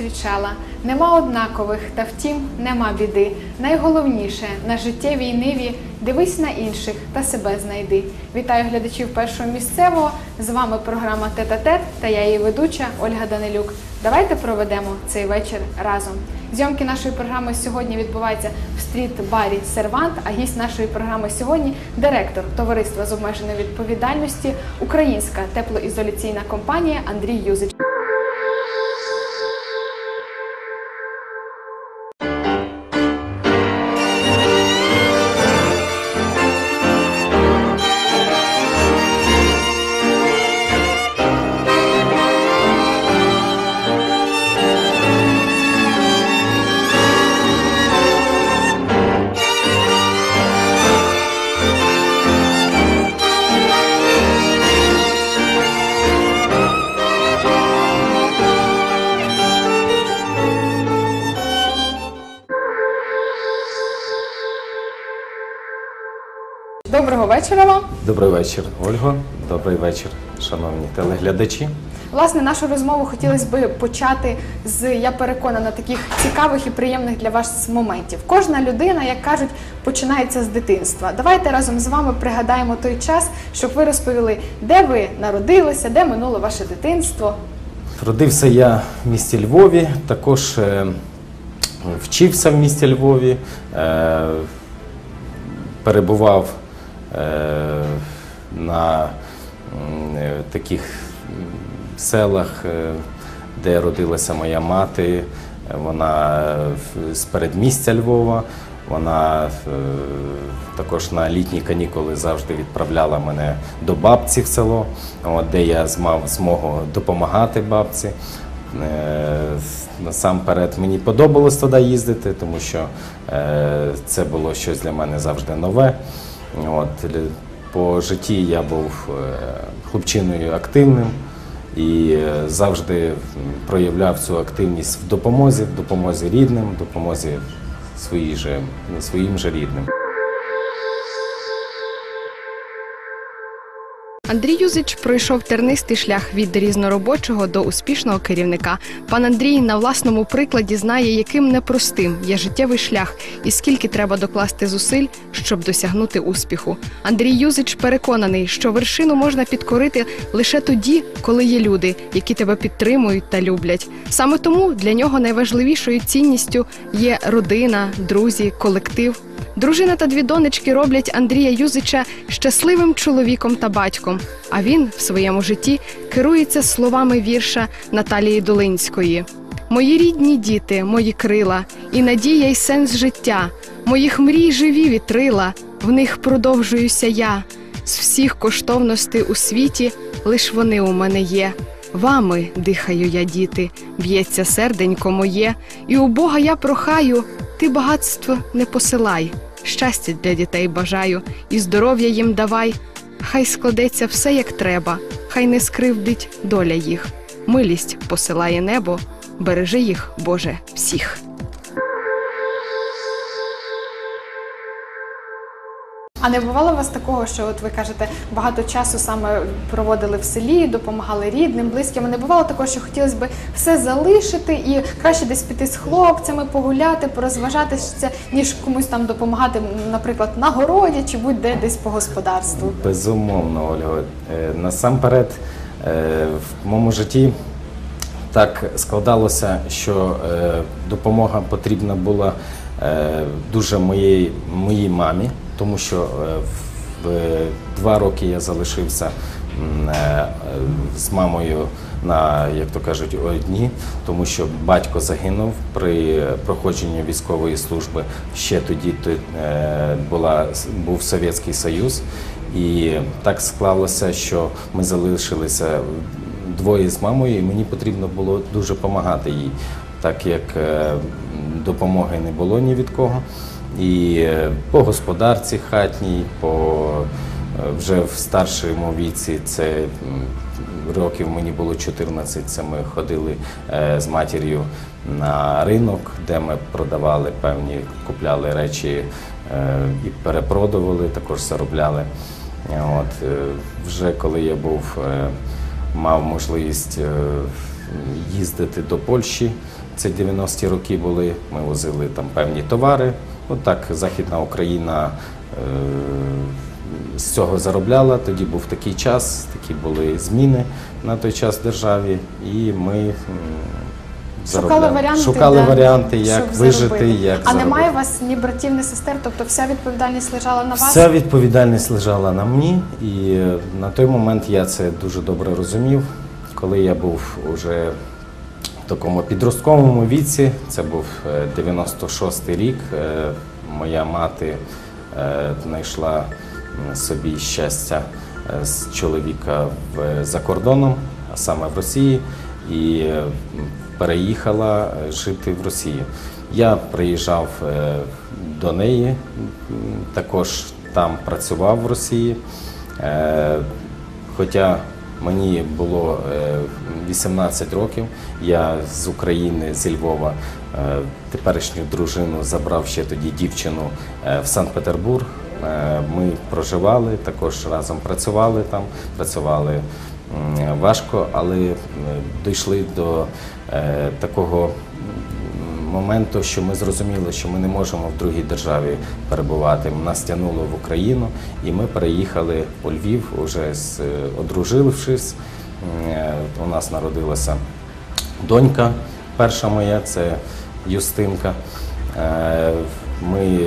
зустрічала. Нема однакових, та втім нема біди. Найголовніше на життєвій ниві дивись на інших та себе знайди. Вітаю глядачів першого місцевого. З вами програма Тет-а-тет та я її ведуча Ольга Данилюк. Давайте проведемо цей вечір разом. Зйомки нашої програми сьогодні відбуваються в стріт-барі Сервант. А гість нашої програми сьогодні директор товариства з обмеженою відповідальності Українська теплоізоляційна компанія Андрій Юзич. Вечора вам. Добрий вечір, Ольго. Добрий вечір, шановні телеглядачі. Власне, нашу розмову хотілося би почати з, я переконана, таких цікавих і приємних для вас моментів. Кожна людина, як кажуть, починається з дитинства. Давайте разом з вами пригадаємо той час, щоб ви розповіли, де ви народилися, де минуло ваше дитинство. Родився я в місті Львові, також е, вчився в місті Львові, е, перебував на е, таких селах, е, де родилася моя мати. Вона е, з передмістя Львова. Вона е, також на літні канікули завжди відправляла мене до бабці в село, де я мав змогу допомагати бабці. Е, Насамперед мені подобалось туди їздити, тому що е, це було щось для мене завжди нове. От, по житті я був е, хлопчиною активним і е, завжди проявляв цю активність в допомозі, в допомозі рідним, в допомозі своїй же, своїм же рідним. Андрій Юзич пройшов тернистий шлях від різноробочого до успішного керівника. Пан Андрій на власному прикладі знає, яким непростим є життєвий шлях і скільки треба докласти зусиль, щоб досягнути успіху. Андрій Юзич переконаний, що вершину можна підкорити лише тоді, коли є люди, які тебе підтримують та люблять. Саме тому для нього найважливішою цінністю є родина, друзі, колектив. Дружина та дві донечки роблять Андрія Юзича щасливим чоловіком та батьком. А він в своєму житті керується словами вірша Наталії Долинської. Мої рідні діти, мої крила, і надія, й сенс життя, моїх мрій живі вітрила, в них продовжуюся я. З всіх коштовностей у світі лиш вони у мене є. Вами дихаю я, діти, б'ється серденько моє, і у Бога я прохаю, ти багатство не посилай, щастя для дітей бажаю, і здоров'я їм давай. Хай складеться все як треба, хай не скривдить доля їх. Милість посилає небо, бережи їх, Боже, всіх. А не бувало у вас такого, що от ви кажете, багато часу саме проводили в селі, допомагали рідним, близьким. А Не бувало такого, що хотілося б все залишити і краще десь піти з хлопцями, погуляти, порозважатися, ніж комусь там допомагати, наприклад, на городі чи будь-де десь по господарству. Безумовно, Ольго. Е, Насамперед, е, в моєму житті так складалося, що е, допомога потрібна була дуже моїй, моїй мамі, тому що е, в в два роки я залишився е, е, з мамою на, як то кажуть, одні, тому що батько загинув при проходженні військової служби. Ще тоді е, була, був Совєтський Союз. І так склалося, що ми залишилися двоє з мамою, і мені потрібно було дуже допомагати їй, так як е, допомоги не було ні від кого. І е, по господарці хатній, по е, вже в старшому віці, це років мені було 14, це ми ходили е, з матір'ю на ринок, де ми продавали певні, купляли речі і перепродували, також заробляли. От, вже коли я був, мав можливість їздити до Польщі. Це 90-ті роки були. Ми возили там певні товари. От так Західна Україна е, з цього заробляла. Тоді був такий час, такі були зміни на той час в державі, і ми Шукали варіанти, Шукали варіанти, як вижити, заробити. як а заробити. немає у вас ні братів, ні сестер, тобто вся відповідальність лежала на вас? Вся відповідальність лежала на мені, і на той момент я це дуже добре розумів. Коли я був уже такому підростковому віці, це був е, 96-й рік, е, моя мати е, знайшла собі щастя е, з чоловіка за кордоном, а саме в Росії, і е, переїхала е, жити в Росію. Я приїжджав е, до неї, також там працював в Росії. Е, Хоча мені було е, 18 років, я з України, зі Львова, е, теперішню дружину забрав ще тоді дівчину е, в Санкт-Петербург. Е, Ми проживали, також разом працювали там, працювали важко, але е, дійшли до е, такого моменту, що ми зрозуміли, що ми не можемо в другій державі перебувати. Нас тягнуло в Україну, і ми переїхали у Львів, уже з, е, одружилившись. М, е, У нас народилася донька, перша моя, це Юстинка. Е, Ми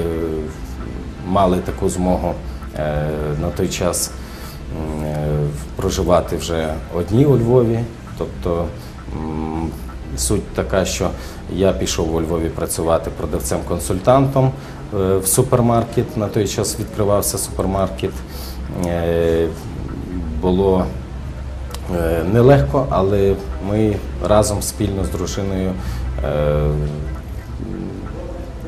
мали таку змогу на той час проживати вже одні у Львові. Тобто суть така, що я пішов у Львові працювати продавцем-консультантом е, в супермаркет. На той час відкривався супермаркет. Е, Було е, нелегко, але ми разом спільно з дружиною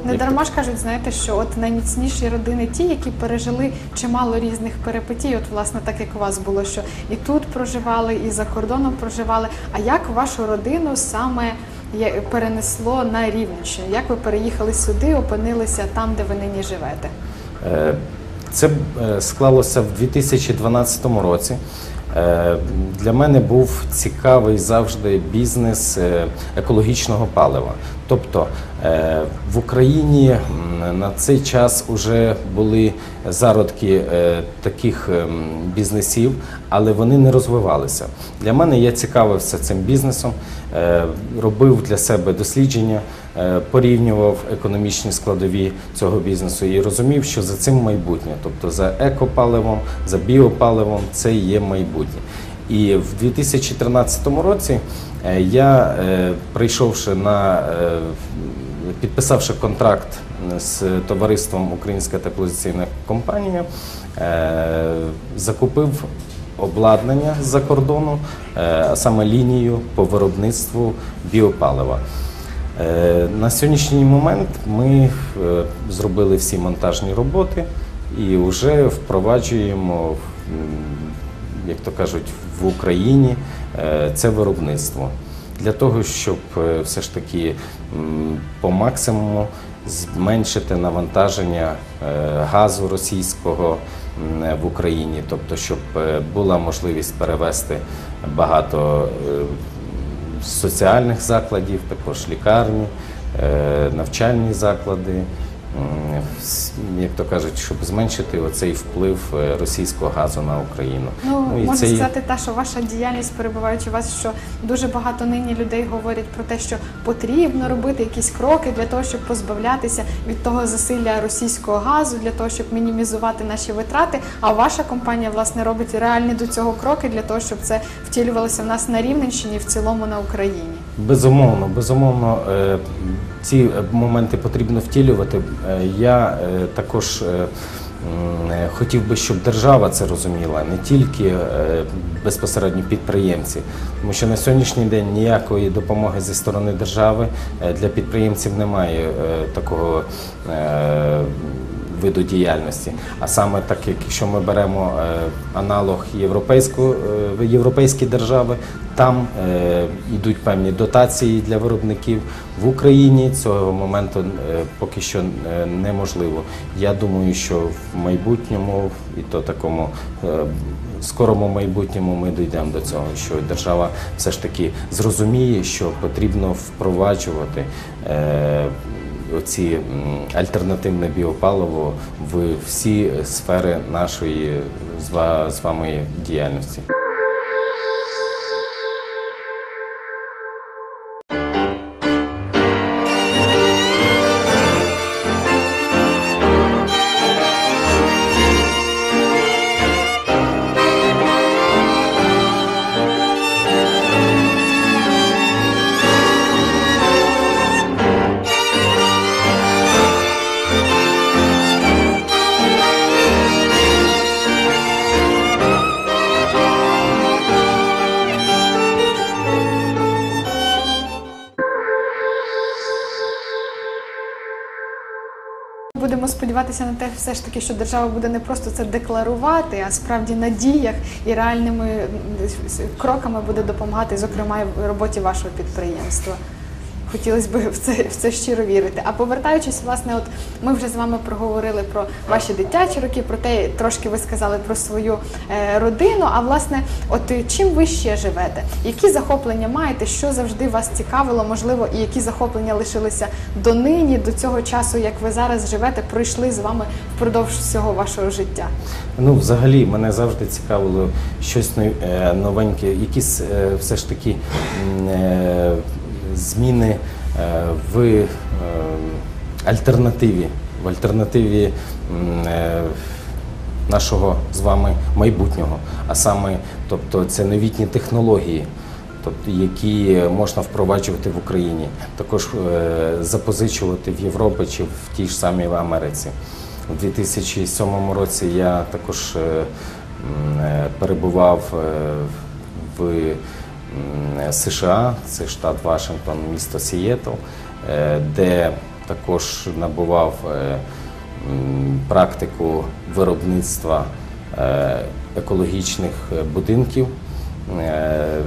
Не дарма ж кажуть, знаєте, що от найміцніші родини ті, які пережили чимало різних перипетій. От, власне, так як у вас було, що і тут проживали, і за кордоном проживали. А як вашу родину саме перенесло на Рівненщину? Як ви переїхали сюди, опинилися там, де ви нині живете? Е, Це е, склалося в 2012 році. Е, Для мене був цікавий завжди бізнес е, екологічного палива. Тобто е, в Україні на цей час вже були зародки таких ем, бізнесів, але вони не розвивалися. Для мене я цікавився цим бізнесом, робив для себе дослідження, порівнював економічні складові цього бізнесу і розумів, що за цим майбутнє, тобто за екопаливом, за біопаливом це є майбутнє. І в 2013 році е, я, е, прийшовши на е, підписавши контракт з товариством Українська теплоізоляційна компанія, е, закупив обладнання з-за кордону, е, а саме лінію по виробництву біопалива. Е, На сьогоднішній момент ми е, зробили всі монтажні роботи і вже впроваджуємо, як то кажуть, в Україні е, це виробництво. Для того, щоб все ж таки по максимуму зменшити навантаження газу російського в Україні, тобто, щоб була можливість перевести багато соціальних закладів, також лікарні, е, навчальні заклади, як то кажуть, щоб зменшити оцей вплив е, російського газу на Україну. Ну, і можна це сказати, та що ваша діяльність перебуваючи у вас, що дуже багато нині людей говорять про те, що потрібно робити якісь кроки для того, щоб позбавлятися від того засилля російського газу, для того, щоб мінімізувати наші витрати. А ваша компанія власне робить реальні до цього кроки для того, щоб це втілювалося в нас на Рівненщині, в цілому на Україні. Безумовно, безумовно, е, ці е, моменти потрібно втілювати. Е, Я також хотів би, щоб держава це розуміла, не тільки безпосередньо підприємці, тому що на сьогоднішній день ніякої допомоги зі сторони держави для підприємців немає такого. Виду діяльності. А саме так, як якщо ми беремо е, аналог європейського, е, держави, там е, йдуть певні дотації для виробників. В Україні цього моменту поки що неможливо. Я думаю, що в майбутньому, і то такому скорому майбутньому, ми дійдемо до цього, що держава все ж таки зрозуміє, що потрібно впроваджувати. Оці альтернативне біопаливо в всі сфери нашої з вами діяльності. Сподіватися на те, все ж таки, що держава буде не просто це декларувати, а справді на діях і реальними кроками буде допомагати, зокрема, в роботі вашого підприємства. Хотілося б в це, в це щиро вірити. А повертаючись, власне, от ми вже з вами проговорили про ваші дитячі роки, про те, трошки ви сказали про свою е, родину. А власне, от чим ви ще живете? Які захоплення маєте? Що завжди вас цікавило? Можливо, і які захоплення лишилися донині, до цього часу, як ви зараз живете, пройшли з вами впродовж всього вашого життя? Ну, взагалі, мене завжди цікавило щось е, новеньке, якісь е, все ж таки е, зміни е, в е, альтернативі, в альтернативі е, нашого з вами майбутнього. А саме, тобто, це новітні технології. Тобто, які можна впроваджувати в Україні, також запозичувати в Європі чи в тій ж самій Америці. У 2007 році я також перебував в США, це штат Вашингтон, місто Сієтл, е, де також набував е, практику виробництва е, екологічних е, будинків. Е,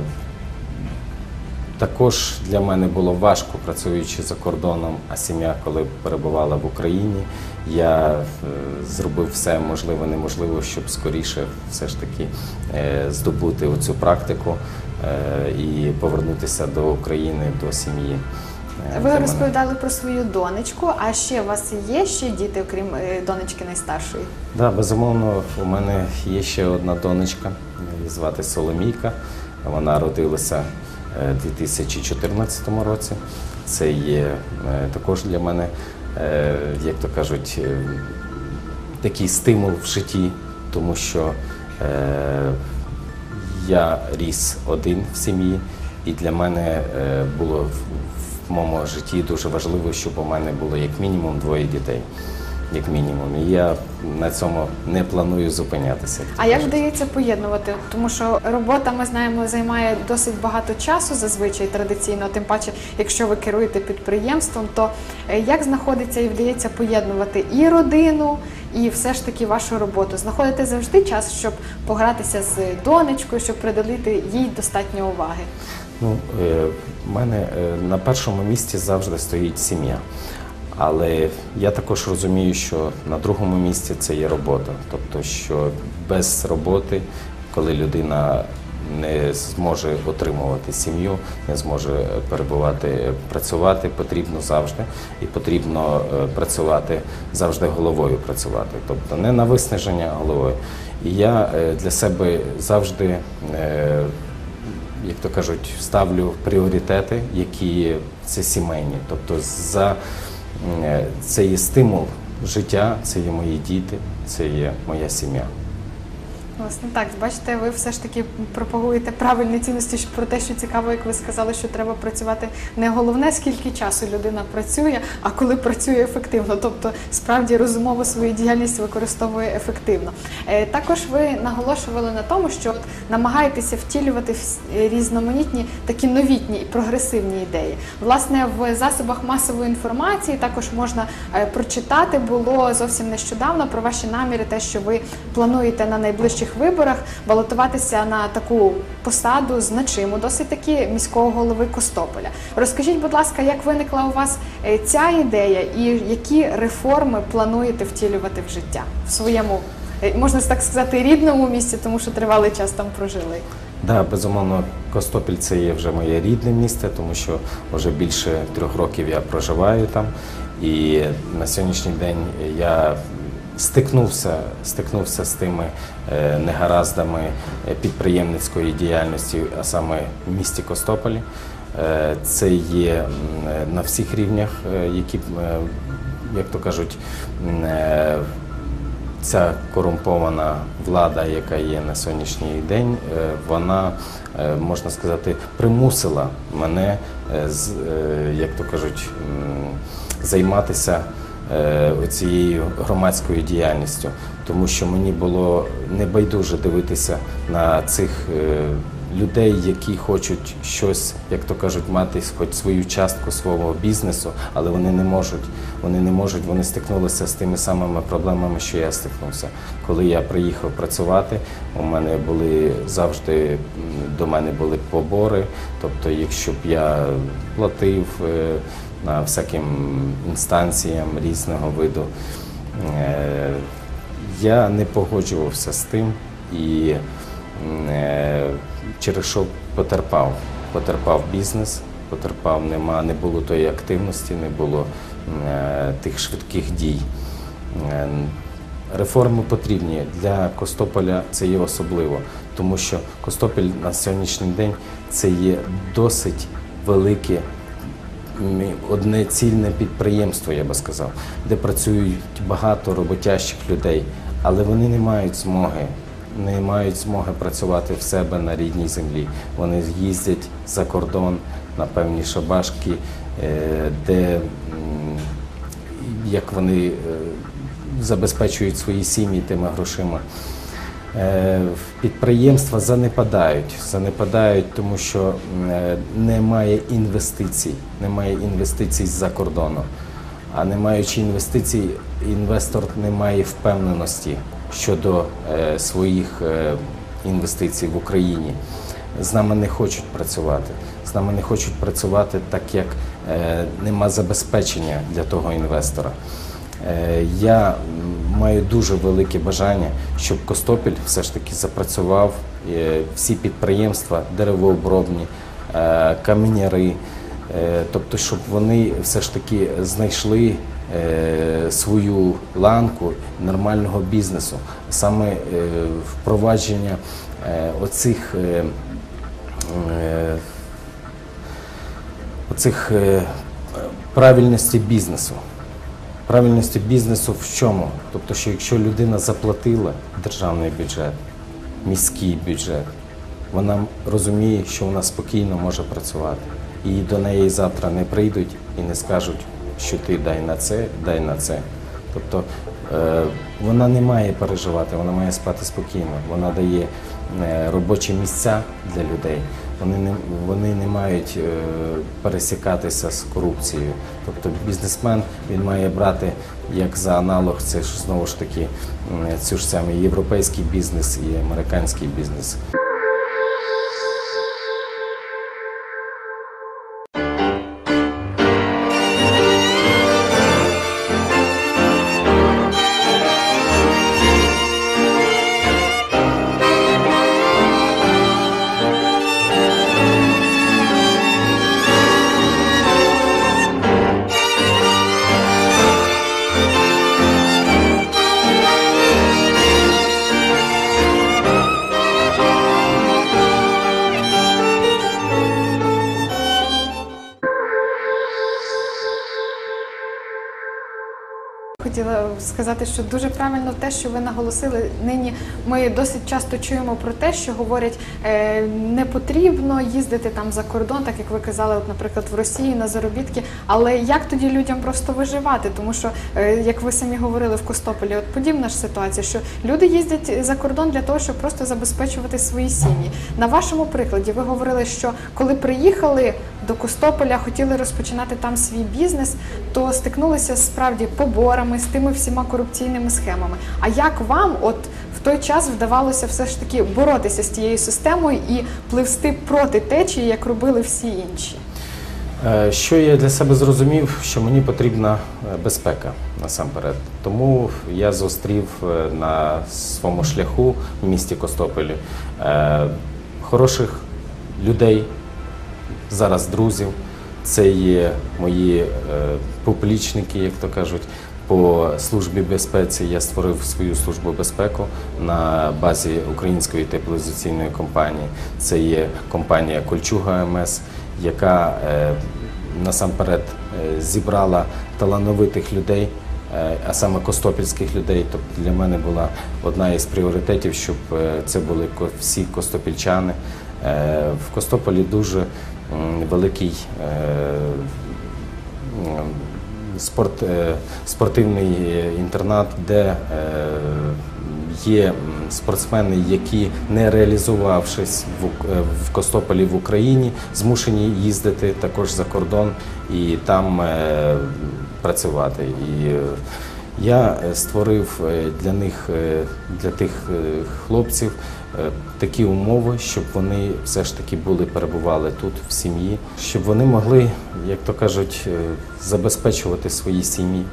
також для мене було важко працюючи за кордоном, а сім'я, коли перебувала в Україні, я е, зробив все можливе, неможливе, щоб скоріше все ж таки е, здобути оцю практику е, і повернутися до України, до сім'ї. Е, Ви розповідали про свою донечку. А ще у вас є ще діти, окрім е, донечки найстаршої? Да, безумовно, у мене є ще одна донечка, її звати Соломійка. Вона родилася е, у 2014 році. Це є е, також для мене, е, як то кажуть, е, такий стимул в житті, тому що е, я ріс один в сім'ї, і для мене е, було в, моєму житті дуже важливо, щоб у мене було як мінімум двоє дітей. Як мінімум, і я на цьому не планую зупинятися. А як вдається поєднувати? Тому що робота, ми знаємо, займає досить багато часу зазвичай традиційно. Тим паче, якщо ви керуєте підприємством, то е, як знаходиться і вдається поєднувати і родину, і все ж таки вашу роботу? Знаходите завжди час, щоб погратися з донечкою, щоб приділити їй достатньо уваги? Ну, е, в мене е, на першому місці завжди стоїть сім'я. Але я також розумію, що на другому місці це є робота. Тобто, що без роботи, коли людина не зможе отримувати сім'ю, не зможе е, перебувати, е, працювати, потрібно завжди, і потрібно е, працювати завжди головою працювати, тобто не на виснаження, головою. І я для себе завжди як то кажуть, ставлю пріоритети, які це сімейні. Тобто за це є стимул життя, це є мої діти, це є моя сім'я. Власне, так, бачите, ви все ж таки пропагуєте правильні цінності про те, що цікаво, як ви сказали, що треба працювати не головне, скільки часу людина працює, а коли працює ефективно. Тобто, справді розумово свою діяльність використовує ефективно. Е, Також ви наголошували на тому, що от намагаєтеся втілювати різноманітні такі новітні і прогресивні ідеї. Власне, в засобах масової інформації також можна е, прочитати було зовсім нещодавно про ваші наміри, те, що ви плануєте на найближчих виборах балотуватися на таку посаду значиму, досить таки міського голови Костополя. Розкажіть, будь ласка, як виникла у вас е, ця ідея і які реформи плануєте втілювати в життя в своєму, е, можна так сказати, рідному місці, тому що тривалий час там прожили. Да, безумовно, Костопіль це є вже моє рідне місце, тому що вже більше трьох років я проживаю там. І на сьогоднішній день я стикнувся, стикнувся з тими е, негараздами е, підприємницької діяльності, а саме в місті Костополі. Е, Це є на всіх рівнях, які, як то кажуть, ця корумпована влада, яка є на сьогоднішній день, вона, можна сказати, примусила мене, як то кажуть, займатися цією громадською діяльністю, тому що мені було небайдуже дивитися на цих е, людей, які хочуть щось, як то кажуть, мати хоч свою частку свого бізнесу, але вони не можуть. Вони не можуть, вони стикнулися з тими самими проблемами, що я стикнувся. Коли я приїхав працювати, у мене були завжди до мене були побори. Тобто, якщо б я платив е, всяким інстанціям різного виду, е, я не погоджувався з тим і е, через що потерпав. Потерпав бізнес, потерпав, нема, не було тої активності, не було е, тих швидких дій. Реформи потрібні для Костополя це є особливо, тому що Костопіль на сьогоднішній день це є досить велике одне цільне підприємство, я би сказав, де працюють багато роботящих людей, але вони не мають змоги, не мають змоги працювати в себе на рідній землі. Вони їздять за кордон на певні шабашки, е, де як вони е, забезпечують свої сім'ї тими грошима. Е, Підприємства занепадають, занепадають, тому що е, немає інвестицій, немає інвестицій з-за кордону. А не маючи інвестицій, інвестор не має впевненості щодо е, своїх інвестицій в Україні. З нами не хочуть працювати. З нами не хочуть працювати так, як нема забезпечення для того інвестора. Я маю дуже велике бажання, щоб Костопіль все ж таки запрацював е, всі підприємства, деревообробні, е, каменяри, е, тобто, щоб вони все ж таки знайшли свою ланку нормального бізнесу, саме впровадження оцих. оцих правильності бізнесу. Правильності бізнесу в чому? Тобто, що якщо людина заплатила державний бюджет, міський бюджет, вона розуміє, що вона спокійно може працювати. І до неї завтра не прийдуть і не скажуть, що ти дай на це, дай на це. Тобто е, вона не має переживати, вона має спати спокійно. Вона дає е, робочі місця для людей. Вони не, вони не мають е, пересікатися з корупцією. Тобто бізнесмен він має брати як за аналог, це ж знову ж таки цю ж саме європейський бізнес і американський бізнес. Хотіла сказати, що дуже правильно те, що ви наголосили. Нині ми досить часто чуємо про те, що говорять, е, не потрібно їздити там за кордон, так як ви казали, от, наприклад, в Росії на заробітки. Але як тоді людям просто виживати? Тому що, е, як ви самі говорили в Костополі, от подібна ж ситуація, що люди їздять за кордон для того, щоб просто забезпечувати свої сім'ї. На вашому прикладі ви говорили, що коли приїхали до Костополя, хотіли розпочинати там свій бізнес, то стикнулися справді поборами тими всіма корупційними схемами. А як вам, от в той час вдавалося все ж таки боротися з тією системою і пливсти проти течії, як робили всі інші? Е, Що я для себе зрозумів, що мені потрібна е, безпека насамперед. Тому я зустрів е, на своєму шляху в місті Костополі е, хороших людей, зараз друзів. Це є мої поплічники, як то кажуть. По службі безпеці я створив свою службу безпеку на базі української теплоізоляційної компанії. Це є компанія Кольчуга МС, яка е, насамперед е, зібрала талановитих людей, е, а саме костопільських людей. Тобто для мене була одна із пріоритетів, щоб це були всі костопільчани. В Костополі дуже великий спорт, е, спортивний інтернат, де е, є спортсмени, які не реалізувавшись в, е, в Костополі в Україні, змушені їздити також за кордон і там працювати. І я створив для них, для тих хлопців такі умови, щоб вони все ж таки були, перебували тут в сім'ї, щоб вони могли, як то кажуть, е, забезпечувати свої сім'ї,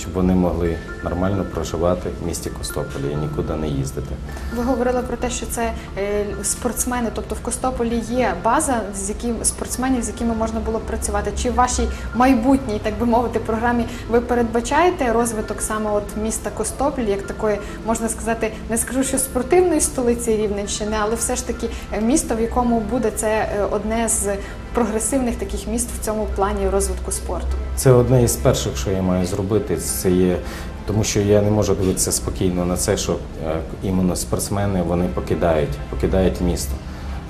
щоб вони могли нормально проживати в місті Костополі і нікуди не їздити. Ви говорили про те, що це е, спортсмени, тобто в Костополі є база, з яким спортсменів, з якими можна було працювати. Чи в вашій майбутній, так би мовити, програмі ви передбачаєте розвиток саме от міста Костопіль, як такої, можна сказати, не скажу, що спортивної столиці Рівненщини, але все ж таки е, місто, в якому буде це е, одне з прогресивних таких міст в цьому плані розвитку спорту. Це одне із перших, що я маю зробити. Це є тому, що я не можу дивитися спокійно на це, що е, іменно спортсмени вони покидають, покидають місто.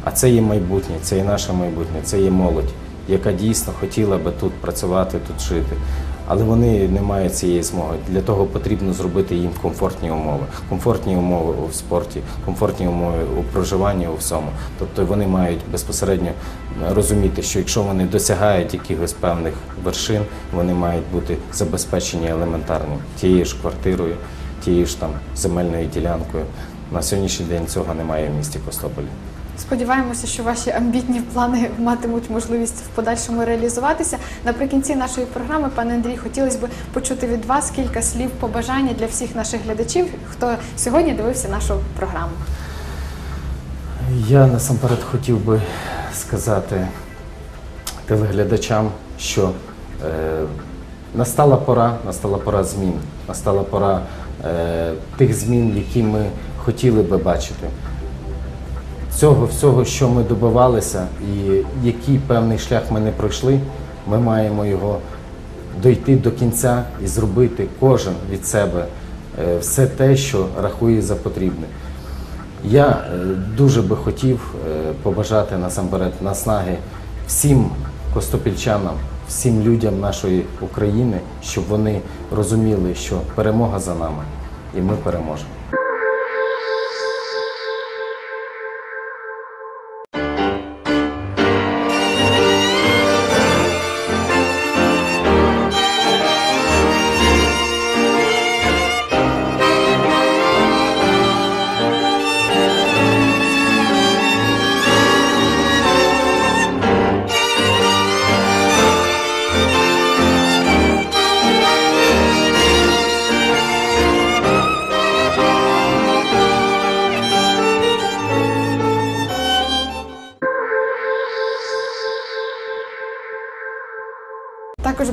А це є майбутнє, це є наше майбутнє, це є молодь, яка дійсно хотіла би тут працювати, тут жити. Але вони не мають цієї змоги. Для того потрібно зробити їм комфортні умови, комфортні умови у спорті, комфортні умови у проживанні у всьому. Тобто вони мають безпосередньо розуміти, що якщо вони досягають якихось певних вершин, вони мають бути забезпечені елементарно тією ж квартирою, тією ж там земельною ділянкою. На сьогоднішній день цього немає в місті Костополі. Сподіваємося, що ваші амбітні плани матимуть можливість в подальшому реалізуватися. Наприкінці нашої програми, пане Андрій, хотілося б почути від вас кілька слів побажання для всіх наших глядачів, хто сьогодні дивився нашу програму. Я насамперед хотів би сказати телеглядачам, що е, настала пора, настала пора змін, настала пора е, тих змін, які ми хотіли би бачити. Цього всього, що ми добивалися, і який певний шлях ми не пройшли, ми маємо його дойти до кінця і зробити кожен від себе е, все те, що рахує за потрібне. Я е, дуже би хотів е, побажати насамперед наснаги всім костопільчанам, всім людям нашої України, щоб вони розуміли, що перемога за нами, і ми переможемо.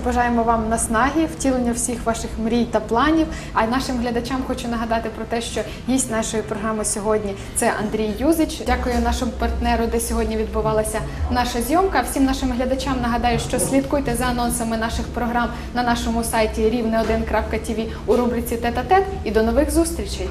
Бажаємо вам наснаги, втілення всіх ваших мрій та планів. А нашим глядачам хочу нагадати про те, що гість нашої програми сьогодні це Андрій Юзич. Дякую нашому партнеру, де сьогодні відбувалася наша зйомка. Всім нашим глядачам нагадаю, що слідкуйте за анонсами наших програм на нашому сайті рівне1.tv у рубриці Тет-а-тет і до нових зустрічей.